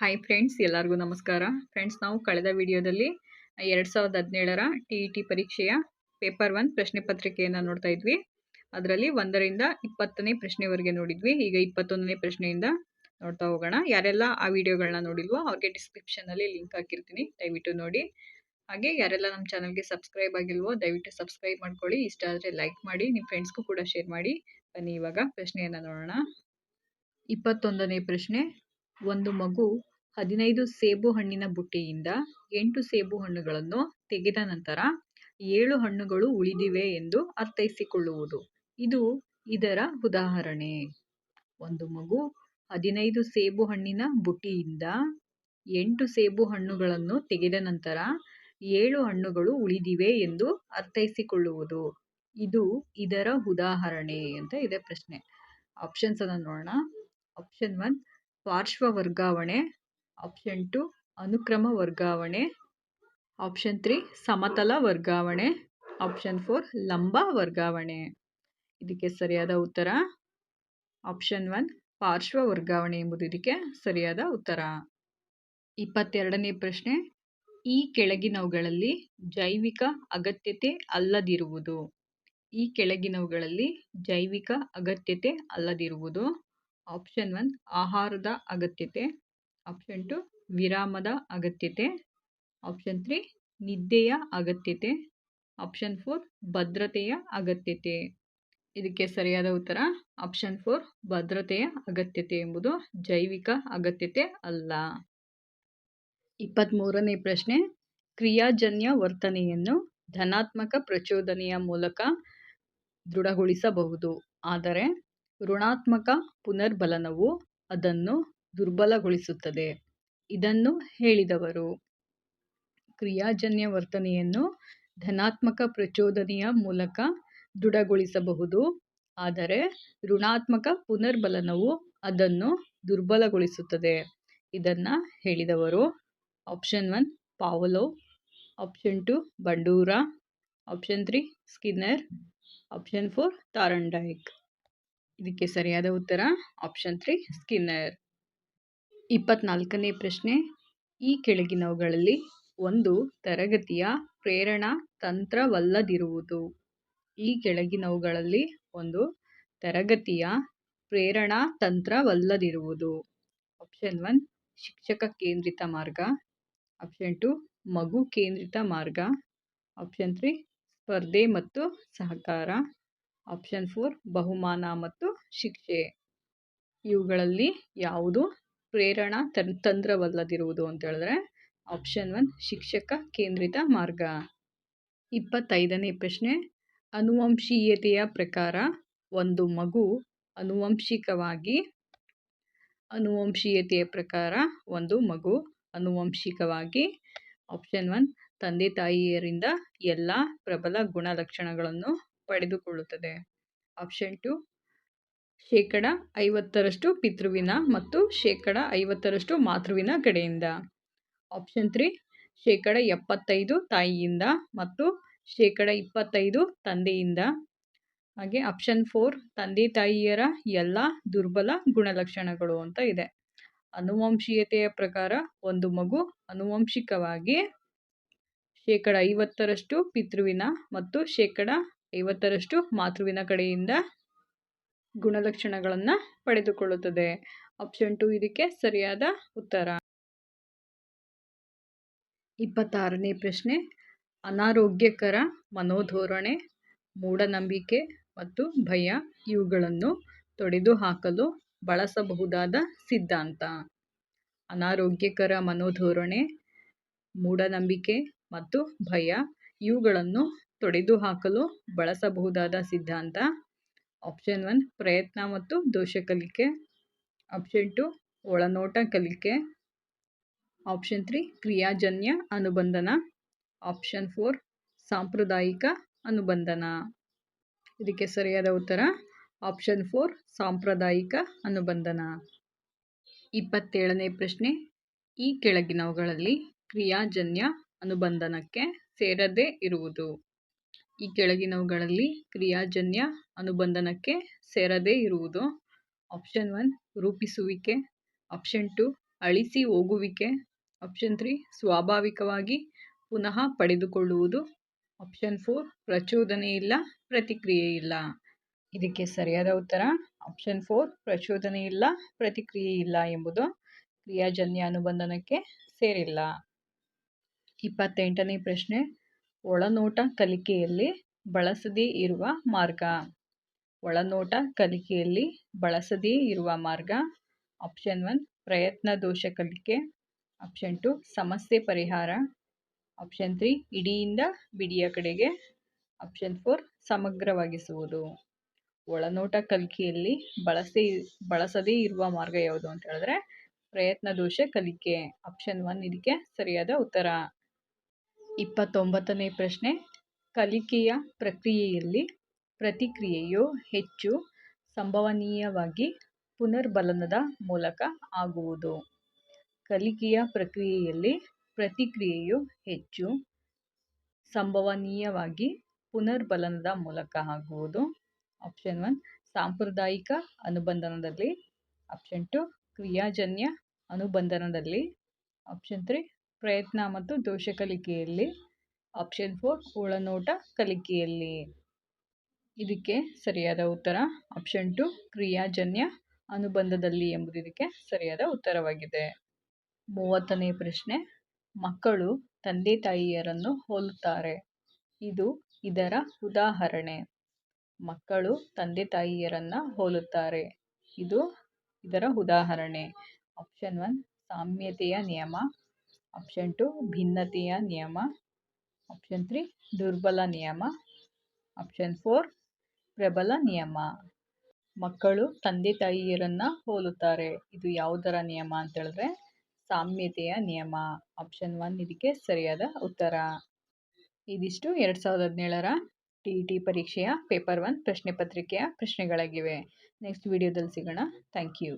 Hi friends ಎಲ್ಲರಿಗೂ ನಮಸ್ಕಾರ. Friends ನಾವು ಕಳೆದ ವಿಡಿಯೋದಲ್ಲಿ ಎರಡು ಸಾವಿರದ ಹದಿನೇಳರ ಟಿ ಇ ಟಿ ಪರೀಕ್ಷೆಯ ಪೇಪರ್ ಒನ್ ಪ್ರಶ್ನೆ ಪತ್ರಿಕೆಯನ್ನು ನೋಡ್ತಾ ಇದ್ವಿ. ಅದರಲ್ಲಿ ಒಂದರಿಂದ ಇಪ್ಪತ್ತನೇ ಪ್ರಶ್ನೆವರೆಗೆ ನೋಡಿದ್ವಿ. ಈಗ ಇಪ್ಪತ್ತೊಂದನೇ ಪ್ರಶ್ನೆಯಿಂದ ನೋಡ್ತಾ ಹೋಗೋಣ. ಯಾರೆಲ್ಲ ಆ ವಿಡಿಯೋಗಳನ್ನ ನೋಡಿಲ್ವೋ ಅವ್ರಿಗೆ ಡಿಸ್ಕ್ರಿಪ್ಷನಲ್ಲಿ ಲಿಂಕ್ ಹಾಕಿರ್ತೀನಿ. ದಯವಿಟ್ಟು ನೋಡಿ. ಹಾಗೆ ಯಾರೆಲ್ಲ ನಮ್ಮ ಚಾನಲ್ಗೆ ಸಬ್ಸ್ಕ್ರೈಬ್ ಆಗಿಲ್ವೋ ದಯವಿಟ್ಟು ಸಬ್ಸ್ಕ್ರೈಬ್ ಮಾಡ್ಕೊಳ್ಳಿ. ಇಷ್ಟ ಆದರೆ ಲೈಕ್ ಮಾಡಿ ನಿಮ್ಮ ಫ್ರೆಂಡ್ಸ್ಗೂ ಕೂಡ ಶೇರ್ ಮಾಡಿ. ಬನ್ನಿ ಇವಾಗ ಪ್ರಶ್ನೆಯನ್ನು ನೋಡೋಣ. ಇಪ್ಪತ್ತೊಂದನೇ ಪ್ರಶ್ನೆ, ಒಂದು ಮಗು ಹದಿನೈದು ಸೇಬು ಹಣ್ಣಿನ ಬುಟ್ಟಿಯಿಂದ ಎಂಟು ಸೇಬು ಹಣ್ಣುಗಳನ್ನು ತೆಗೆದ ನಂತರ ಏಳು ಹಣ್ಣುಗಳು ಉಳಿದಿವೆ ಎಂದು ಅರ್ಥೈಸಿಕೊಳ್ಳುವುದು. ಇದು ಇದರ ಉದಾಹರಣೆ. ಒಂದು ಮಗು ಹದಿನೈದು ಸೇಬು ಹಣ್ಣಿನ ಬುಟ್ಟಿಯಿಂದ ಎಂಟು ಸೇಬು ಹಣ್ಣುಗಳನ್ನು ತೆಗೆದ ನಂತರ ಏಳು ಹಣ್ಣುಗಳು ಉಳಿದಿವೆ ಎಂದು ಅರ್ಥೈಸಿಕೊಳ್ಳುವುದು. ಇದು ಇದರ ಉದಾಹರಣೆ ಅಂತ ಇದೆ ಪ್ರಶ್ನೆ. ಆಪ್ಷನ್ಸ್ ಅನ್ನು ನೋಡೋಣ. ಆಪ್ಷನ್ ಒನ್ ಪಾರ್ಶ್ವ ವರ್ಗಾವಣೆ. ಆಪ್ಷನ್ ಟು ಅನುಕ್ರಮ ವರ್ಗಾವಣೆ. ಆಪ್ಷನ್ ತ್ರೀ ಸಮತಲ ವರ್ಗಾವಣೆ. ಆಪ್ಷನ್ ಫೋರ್ ಲಂಬ ವರ್ಗಾವಣೆ. ಇದಕ್ಕೆ ಸರಿಯಾದ ಉತ್ತರ? ಆಪ್ಷನ್ ಒನ್ ಪಾರ್ಶ್ವ ವರ್ಗಾವಣೆ ಎಂಬುದು ಇದಕ್ಕೆ ಸರಿಯಾದ ಉತ್ತರ. ಇಪ್ಪತ್ತೆರಡನೇ ಪ್ರಶ್ನೆ, ಈ ಕೆಳಗಿನವುಗಳಲ್ಲಿ ಜೈವಿಕ ಅಗತ್ಯತೆ ಅಲ್ಲದಿರುವುದು. ಈ ಕೆಳಗಿನವುಗಳಲ್ಲಿ ಜೈವಿಕ ಅಗತ್ಯತೆ ಅಲ್ಲದಿರುವುದು. ಆಪ್ಷನ್ ಒನ್ ಆಹಾರದ ಅಗತ್ಯತೆ. ಆಪ್ಷನ್ ಟು ವಿರಾಮದ ಅಗತ್ಯತೆ. ಆಪ್ಷನ್ ತ್ರೀ ನಿದ್ದೆಯ ಅಗತ್ಯತೆ. ಆಪ್ಷನ್ ಫೋರ್ ಭದ್ರತೆಯ ಅಗತ್ಯತೆ. ಇದಕ್ಕೆ ಸರಿಯಾದ ಉತ್ತರ ಆಪ್ಷನ್ ಫೋರ್ ಭದ್ರತೆಯ ಅಗತ್ಯತೆ ಎಂಬುದು ಜೈವಿಕ ಅಗತ್ಯತೆ ಅಲ್ಲ. ಇಪ್ಪತ್ತ್ಮೂರನೇ ಪ್ರಶ್ನೆ, ಕ್ರಿಯಾಜನ್ಯ ವರ್ತನೆಯನ್ನು ಧನಾತ್ಮಕ ಪ್ರಚೋದನೆಯ ಮೂಲಕ ದೃಢಗೊಳಿಸಬಹುದು. ಆದರೆ, ಋಣಾತ್ಮಕ ಪುನರ್ಬಲನವು ಅದನ್ನು ದುರ್ಬಲಗೊಳಿಸುತ್ತದೆ. ಇದನ್ನು ಹೇಳಿದವರು. ಕ್ರಿಯಾಜನ್ಯ ವರ್ತನೆಯನ್ನು ಧನಾತ್ಮಕ ಪ್ರಚೋದನೆಯ ಮೂಲಕ ದೃಢಗೊಳಿಸಬಹುದು. ಆದರೆ ಋಣಾತ್ಮಕ ಪುನರ್ಬಲನವು ಅದನ್ನು ದುರ್ಬಲಗೊಳಿಸುತ್ತದೆ. ಇದನ್ನು ಹೇಳಿದವರು. Option one, Pavlov. Option two, Bandura. Option three, Skinner. Option four Thorndike ಇದಕ್ಕೆ ಸರಿಯಾದ ಉತ್ತರ, ಆಪ್ಷನ್ ತ್ರೀ, ಸ್ಕಿನ್ನರ್. ಇಪ್ಪತ್ನಾಲ್ಕನೇ ಪ್ರಶ್ನೆ. ಈ ಕೆಳಗಿನವುಗಳಲ್ಲಿ ಒಂದು ತರಗತಿಯ ಪ್ರೇರಣಾ ತಂತ್ರವಲ್ಲದಿರುವುದು. ಈ ಕೆಳಗಿನವುಗಳಲ್ಲಿ ಒಂದು ತರಗತಿಯ ಪ್ರೇರಣಾ ತಂತ್ರವಲ್ಲದಿರುವುದು. ಆಪ್ಷನ್ ಒನ್ ಶಿಕ್ಷಕ ಕೇಂದ್ರಿತ ಮಾರ್ಗ. ಆಪ್ಷನ್ ಟು ಮಗು ಕೇಂದ್ರಿತ ಮಾರ್ಗ. ಆಪ್ಷನ್ ತ್ರೀ ಸ್ಪರ್ಧೆ ಮತ್ತು ಸಹಕಾರ. ಆಪ್ಷನ್ ಫೋರ್ ಬಹುಮಾನ ಮತ್ತು ಶಿಕ್ಷೆ. ಇವುಗಳಲ್ಲಿ ಯಾವುದು ಪ್ರೇರಣಾ ತನ್, ತಂತ್ರವಲ್ಲದಿರುವುದು ಅಂತ ಹೇಳಿದ್ರೆ ಆಪ್ಷನ್ ಒನ್ ಶಿಕ್ಷಕ ಕೇಂದ್ರಿತ ಮಾರ್ಗ. ಇಪ್ಪತ್ತೈದನೇ ಪ್ರಶ್ನೆ, ಅನುವಂಶೀಯತೆಯ ಪ್ರಕಾರ ಒಂದು ಮಗು ಅನುವಂಶಿಕವಾಗಿ, ಅನುವಂಶೀಯತೆಯ ಪ್ರಕಾರ ಒಂದು ಮಗು ಅನುವಂಶಿಕವಾಗಿ ಆಪ್ಷನ್ ಒನ್ ತಂದೆ ತಾಯಿಯರಿಂದ ಎಲ್ಲ ಪ್ರಬಲ ಗುಣಲಕ್ಷಣಗಳನ್ನು ಪಡೆದುಕೊಳ್ಳುತ್ತದೆ. ಆಪ್ಷನ್ ಟು ಶೇಕಡ ಐವತ್ತರಷ್ಟು ಪಿತೃವಿನ ಮತ್ತು ಶೇಕಡ ಐವತ್ತರಷ್ಟು ಮಾತೃವಿನ ಕಡೆಯಿಂದ. ಆಪ್ಷನ್ ತ್ರೀ ಶೇಕಡ ಎಪ್ಪತ್ತೈದು ತಾಯಿಯಿಂದ ಮತ್ತು ಶೇಕಡ ಇಪ್ಪತ್ತೈದು ತಂದೆಯಿಂದ. ಹಾಗೆ ಆಪ್ಷನ್ ಫೋರ್ ತಂದೆ ತಾಯಿಯರ ಎಲ್ಲ ದುರ್ಬಲ ಗುಣಲಕ್ಷಣಗಳು ಅಂತ ಇದೆ. ಅನುವಂಶೀಯತೆಯ ಪ್ರಕಾರ ಒಂದು ಮಗು ಅನುವಂಶಿಕವಾಗಿ ಶೇಕಡ ಐವತ್ತರಷ್ಟು ಪಿತೃವಿನ ಮತ್ತು ಶೇಕಡ ಐವತ್ತರಷ್ಟು ಮಾತೃವಿನ ಕಡೆಯಿಂದ ಗುಣಲಕ್ಷಣಗಳನ್ನು ಪಡೆದುಕೊಳ್ಳುತ್ತದೆ. ಆಪ್ಷನ್ ಟು ಇದಕ್ಕೆ ಸರಿಯಾದ ಉತ್ತರ. ಇಪ್ಪತ್ತಾರನೇ ಪ್ರಶ್ನೆ. ಅನಾರೋಗ್ಯಕರ ಮನೋಧೋರಣೆ, ಮೂಢನಂಬಿಕೆ ಮತ್ತು ಭಯ ಇವುಗಳನ್ನು ತೊಡೆದುಹಾಕಲು ಬಳಸಬಹುದಾದ ಸಿದ್ಧಾಂತ. ಅನಾರೋಗ್ಯಕರ ಮನೋಧೋರಣೆ, ಮೂಢನಂಬಿಕೆ ಮತ್ತು ಭಯ ಇವುಗಳನ್ನು ತೊಡೆದುಹಾಕಲು ಬಳಸಬಹುದಾದ ಸಿದ್ಧಾಂತ. ಆಪ್ಷನ್ ಒನ್ ಪ್ರಯತ್ನ ಮತ್ತು ದೋಷ ಕಲಿಕೆ. ಆಪ್ಷನ್ ಟು ಒಳನೋಟ ಕಲಿಕೆ. ಆಪ್ಷನ್ ತ್ರೀ ಕ್ರಿಯಾಜನ್ಯ ಅನುಬಂಧನ. ಆಪ್ಷನ್ ಫೋರ್ ಸಾಂಪ್ರದಾಯಿಕ ಅನುಬಂಧನ. ಇದಕ್ಕೆ ಸರಿಯಾದ ಉತ್ತರ ಆಪ್ಷನ್ ಫೋರ್ ಸಾಂಪ್ರದಾಯಿಕ ಅನುಬಂಧನ. ಇಪ್ಪತ್ತೇಳನೇ ಪ್ರಶ್ನೆ, ಈ ಕೆಳಗಿನವುಗಳಲ್ಲಿ ಕ್ರಿಯಾಜನ್ಯ ಅನುಬಂಧನಕ್ಕೆ ಸೇರದೇ ಇರುವುದು. ಈ ಕೆಳಗಿನವುಗಳಲ್ಲಿ ಕ್ರಿಯಾಜನ್ಯ ಅನುಬಂಧನಕ್ಕೆ ಸೇರದೇ ಇರುವುದು. ಆಪ್ಷನ್ ಒನ್, ರೂಪಿಸುವಿಕೆ. ಆಪ್ಷನ್ ಟು, ಅಳಿಸಿ ಹೋಗುವಿಕೆ. ಆಪ್ಷನ್ ತ್ರೀ, ಸ್ವಾಭಾವಿಕವಾಗಿ ಪುನಃ ಪಡೆದುಕೊಳ್ಳುವುದು. ಆಪ್ಷನ್ ಫೋರ್, ಪ್ರಚೋದನೆ ಇಲ್ಲ, ಪ್ರತಿಕ್ರಿಯೆ ಇಲ್ಲ. ಇದಕ್ಕೆ ಸರಿಯಾದ ಉತ್ತರ, ಆಪ್ಷನ್ ಫೋರ್, ಪ್ರಚೋದನೆ ಇಲ್ಲ, ಪ್ರತಿಕ್ರಿಯೆ ಇಲ್ಲ ಎಂಬುದು ಕ್ರಿಯಾಜನ್ಯ ಅನುಬಂಧನಕ್ಕೆ ಸೇರಿಲ್ಲ. ಇಪ್ಪತ್ತೆಂಟನೇ ಪ್ರಶ್ನೆ ಒಳನೋಟ ಕಲಿಕೆಯಲ್ಲಿ ಬಳಸದೇ ಇರುವ ಮಾರ್ಗ. ಒಳನೋಟ ಕಲಿಕೆಯಲ್ಲಿ ಬಳಸದೇ ಇರುವ ಮಾರ್ಗ. ಆಪ್ಷನ್ ಒನ್, ಪ್ರಯತ್ನ ದೋಷ ಕಲಿಕೆ. ಆಪ್ಷನ್ ಟು, ಸಮಸ್ಯೆ ಪರಿಹಾರ. ಆಪ್ಷನ್ ತ್ರೀ, ಇಡಿಯಿಂದ ಬಿಡಿಯ ಕಡೆಗೆ. ಆಪ್ಷನ್ ಫೋರ್, ಸಮಗ್ರವಾಗಿಸುವುದು. ಒಳನೋಟ ಕಲಿಕೆಯಲ್ಲಿ ಬಳಸಿ ಬಳಸದೇ ಇರುವ ಮಾರ್ಗ ಯಾವುದು ಅಂತ ಹೇಳಿದ್ರೆ ಪ್ರಯತ್ನ ದೋಷ ಕಲಿಕೆ. ಆಪ್ಷನ್ ಒನ್, ಇದಕ್ಕೆ ಸರಿಯಾದ ಉತ್ತರ. ಇಪ್ಪತ್ತೊಂಬತ್ತನೇ ಪ್ರಶ್ನೆ. ಕಲಿಕೆಯ ಪ್ರಕ್ರಿಯೆಯಲ್ಲಿ ಪ್ರತಿಕ್ರಿಯೆಯು ಹೆಚ್ಚು ಸಂಭವನೀಯವಾಗಿ ಪುನರ್ಬಲನದ ಮೂಲಕ ಆಗುವುದು. ಕಲಿಕೆಯ ಪ್ರಕ್ರಿಯೆಯಲ್ಲಿ ಪ್ರತಿಕ್ರಿಯೆಯು ಹೆಚ್ಚು ಸಂಭವನೀಯವಾಗಿ ಪುನರ್ಬಲನದ ಮೂಲಕ ಆಗುವುದು. ಆಪ್ಷನ್ ಒನ್, ಸಾಂಪ್ರದಾಯಿಕ ಅನುಬಂಧನದಲ್ಲಿ. ಆಪ್ಷನ್ ಟು, ಕ್ರಿಯಾಜನ್ಯ ಅನುಬಂಧನದಲ್ಲಿ. ಆಪ್ಷನ್ ತ್ರೀ ಪ್ರಯತ್ನ ಮತ್ತು ದೋಷ ಕಲಿಕೆಯಲ್ಲಿ. ಆಪ್ಷನ್ ಫೋರ್ ಒಳನೋಟ ಕಲಿಕೆಯಲ್ಲಿ. ಇದಕ್ಕೆ ಸರಿಯಾದ ಉತ್ತರ. ಆಪ್ಷನ್ ಟು ಕ್ರಿಯಾಜನ್ಯ ಅನುಬಂಧದಲ್ಲಿ ಎಂಬುದು ಇದಕ್ಕೆ ಸರಿಯಾದ ಉತ್ತರವಾಗಿದೆ. ಮೂವತ್ತನೇ ಪ್ರಶ್ನೆ. ಮಕ್ಕಳು ತಂದೆ ತಾಯಿಯರನ್ನು ಹೋಲುತ್ತಾರೆ. ಇದು ಇದರ ಉದಾಹರಣೆ. ಮಕ್ಕಳು ತಂದೆ ತಾಯಿಯರನ್ನ ಹೋಲುತ್ತಾರೆ. ಇದು ಇದರ ಉದಾಹರಣೆ. ಆಪ್ಷನ್ ಒನ್ ಸಾಮ್ಯತೆಯ ನಿಯಮ. ಆಪ್ಷನ್ ಟು ಭಿನ್ನತೆಯ ನಿಯಮ. ಆಪ್ಷನ್ ತ್ರೀ ದುರ್ಬಲ ನಿಯಮ. ಆಪ್ಷನ್ ಫೋರ್ ಪ್ರಬಲ ನಿಯಮ. ಮಕ್ಕಳು ತಂದೆ ತಾಯಿಯರನ್ನ ಹೋಲುತ್ತಾರೆ. ಇದು ಯಾವುದರ ನಿಯಮ ಅಂತ ಹೇಳಿದ್ರೆ ಸಾಮ್ಯತೆಯ ನಿಯಮ. ಆಪ್ಷನ್ ಒನ್ ಇದಕ್ಕೆ ಸರಿಯಾದ ಉತ್ತರ. ಇದಿಷ್ಟು ಎರಡು ಸಾವಿರದ ಹದಿನೇಳರ ಟಿ ಇ ಟಿ ಪರೀಕ್ಷೆಯ ಪೇಪರ್ ಒನ್ ಪ್ರಶ್ನೆ ಪತ್ರಿಕೆಯ ಪ್ರಶ್ನೆಗಳಾಗಿವೆ. ನೆಕ್ಸ್ಟ್ ವಿಡಿಯೋದಲ್ಲಿ ಸಿಗೋಣ. Thank you